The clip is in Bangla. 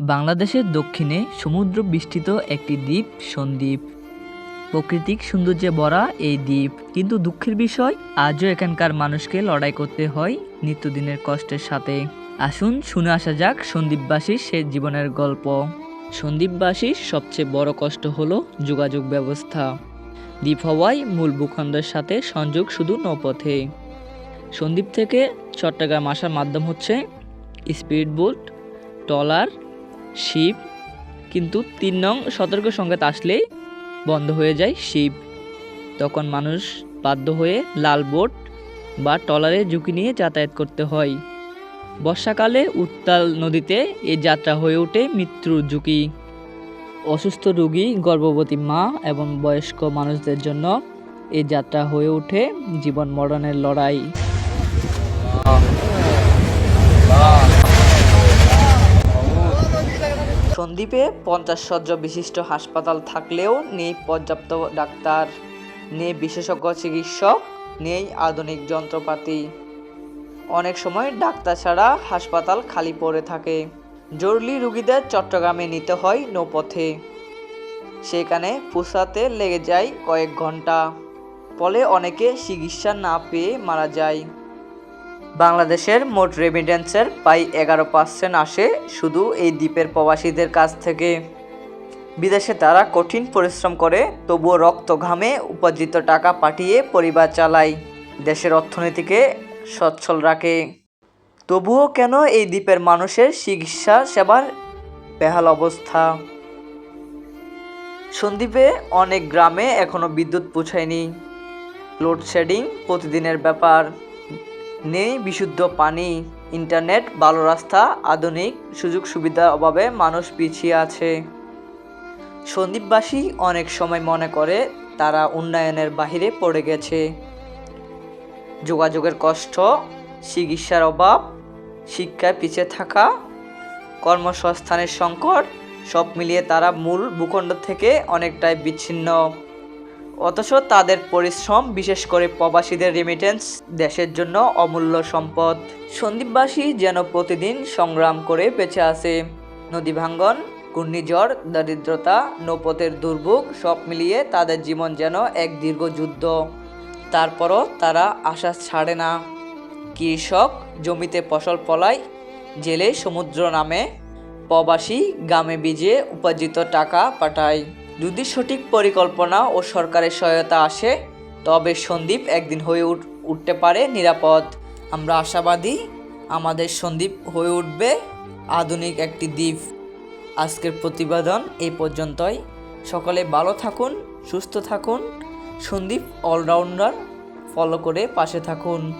বাংলাদেশের দক্ষিণে সমুদ্র বেষ্টিত একটি দ্বীপ সন্দ্বীপ। প্রাকৃতিক সৌন্দর্যে ভরা এই দ্বীপ। কিন্তু দুঃখের বিষয়, আজও এখানকার মানুষকে লড়াই করতে হয় নিত্যদিনের কষ্টের সাথে। আসুন শুনে আসা যাক সন্দ্বীপবাসীর সে জীবনের গল্প। সন্দ্বীপবাসীর সবচেয়ে বড় কষ্ট হলো যোগাযোগ ব্যবস্থা। দ্বীপ হওয়ায় মূল ভূখণ্ডের সাথে সংযোগ শুধু নৌপথে। সন্দ্বীপ থেকে চট্টগ্রাম আসার মাধ্যম হচ্ছে স্পিড বোট, ট্রলার শিপ কিন্তু তিন নং সতর্ক সংকেত আসলেই বন্ধ হয়ে যায় শিব। তখন মানুষ বাধ্য হয়ে লাল বোট বা ট্রলারে ঝুঁকি নিয়ে যাতায়াত করতে হয়। বর্ষাকালে উত্তাল নদীতে এই যাত্রা হয়ে ওঠে মৃত্যুর ঝুঁকি। অসুস্থ রোগী, গর্ভবতী মা এবং বয়স্ক মানুষদের জন্য এই যাত্রা হয়ে ওঠে জীবন মরণের লড়াই। সন্দ্বীপে পঞ্চাশ শয্য বিশিষ্ট হাসপাতাল থাকলেও নেই পর্যাপ্ত ডাক্তার, নেই বিশেষজ্ঞ চিকিৎসক, নেই আধুনিক যন্ত্রপাতি। অনেক সময় ডাক্তার ছাড়া হাসপাতাল খালি পড়ে থাকে। জরুরি রুগীদের চট্টগ্রামে নিতে হয় নৌপথে। সেখানে পোষাতে লেগে যায় কয়েক ঘণ্টা ফলে অনেকে চিকিৎসা না পেয়ে মারা যায়। বাংলাদেশের মোট রেমিটেন্সের প্রায় এগারো পার্সেন্ট আসে শুধু এই দ্বীপের প্রবাসীদের কাছ থেকে। বিদেশে তারা কঠিন পরিশ্রম করে, তবুও রক্ত ঘামে উপার্জিত টাকা পাঠিয়ে পরিবার চালায়, দেশের অর্থনীতিকে সচ্ছল রাখে। তবুও কেন এই দ্বীপের মানুষের চিকিৎসা সেবার বেহাল অবস্থা? সন্দ্বীপে অনেক গ্রামে এখনও বিদ্যুৎ পৌঁছায়নি। লোডশেডিং প্রতিদিনের ব্যাপার। নেই, বিশুদ্ধ পানি, ইন্টারনেট, ভালো রাস্তা, আধুনিক সুযোগ সুবিধার অভাবে মানুষ পিছিয়ে আছে। সন্দ্বীপবাসী অনেক সময় মনে করে তারা উন্নয়নের বাহিরে পড়ে গেছে। যোগাযোগের কষ্ট, চিকিৎসার অভাব, শিক্ষায় পিছিয়ে থাকা, কর্মসংস্থানের সংকট, সব মিলিয়ে তারা মূল ভূখণ্ড থেকে অনেকটাই বিচ্ছিন্ন। অথচ তাদের পরিশ্রম, বিশেষ করে প্রবাসীদের রেমিটেন্স দেশের জন্য অমূল্য সম্পদ। সন্দীপবাসী যেন প্রতিদিন সংগ্রাম করে বেঁচে আছে। নদী ভাঙ্গন, ঘূর্ণিঝড়, দারিদ্রতা, নৌপথের দুর্ভোগ, সব মিলিয়ে তাদের জীবন যেন এক দীর্ঘ যুদ্ধ। তারপরও তারা আশা ছাড়ে না। কৃষক জমিতে ফসল ফলায়, জেলে সমুদ্র নামে প্রবাসী গ্রামে বীজে উপার্জিত টাকা পাঠায়। যদি সঠিক পরিকল্পনা ও সরকারের সহায়তা আসে, তবে সন্দ্বীপ একদিন হয়ে উঠ- উঠতে পারে নিরাপদ। আমরা আশাবাদী আমাদের সন্দ্বীপ হয়ে উঠবে আধুনিক একটি দ্বীপ। আজকের প্রতিবেদন এই পর্যন্তই। সকলে ভালো থাকুন, সুস্থ থাকুন। সন্দীপ অলরাউন্ডার ফলো করে পাশে থাকুন।